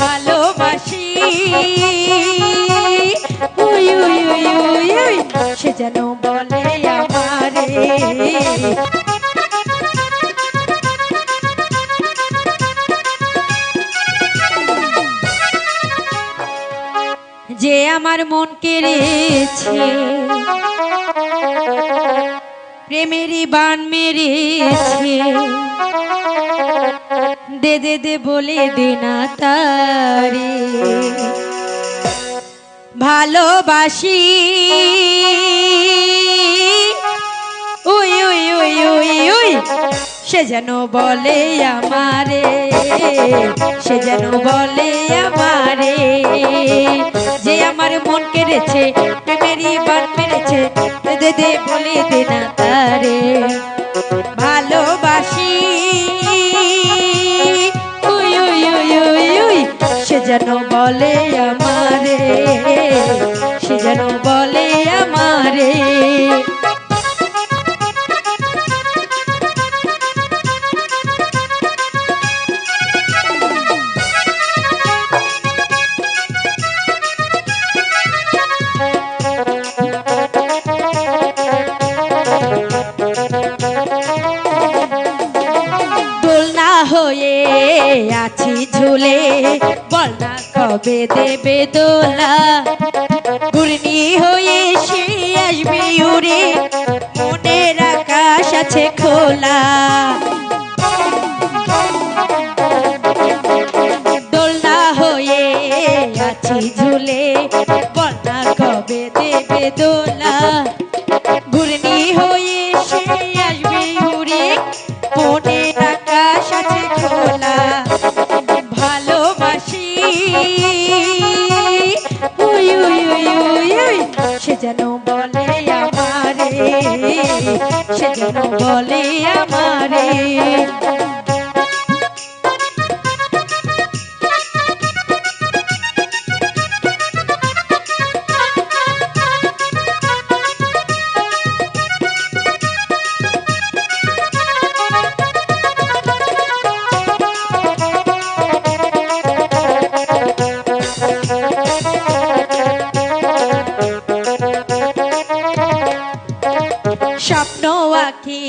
ভালোবাসি। উই উই উই উই উই সে যেন বলে আমারে। যে আমার মন কেড়েছে, প্রেমেরই বান মেরেছে। দে দে দে বলে দে না তারে। ভালোবাসি। উই উই উই উই উই, সে যেন বলে আমারে, সে যেন বলে আমারে। যে আমার মন কেড়েছে, প্রেমেরই বান মেরেছে, দে দে বলে দে না তারে। ভালোবাসি। যেন বলে আমারে সে যেন বলে আমারে। ঝুলে বল না কবে দেবে দোলা? ঘূর্ণি হয়ে সে আসবে উড়ে, মনের আকাশ আছে খোলা। দোলনা হয়ে আছি ঝুলে, বল না কবে দেবে দোলা? যেন বলে আমারে সে যেন বলে আমারে। স্বপ্ন আঁকি,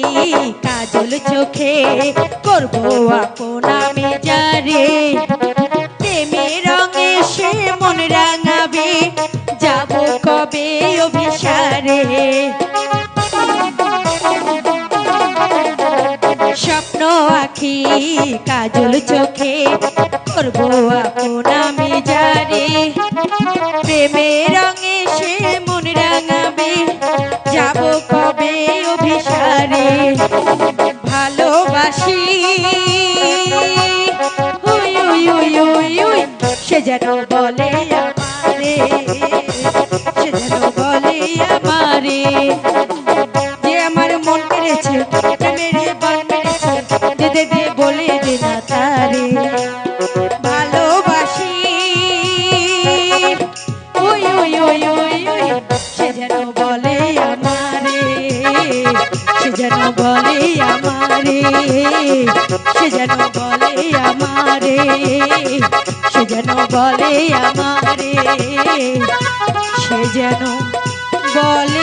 কাজল চোখে করব আপন আমি যারে। প্রেমে রঙে সে মন রাঙাবে, যাব কবে অভিসারে। স্বপ্ন আঁকি, কাজল চোখে করব আপন আমি যারে। প্রেমে রঙে সে মন রাঙাবে যেন বলে আমারে, সে বলে আমারে। যে আমার মন কেড়েছে মেরে বল মেরেছে দে দে দে বলে দে না বলে আমারে, সে যেন বলে আমারে। সে যেন বলে আমারে সে যেন বলে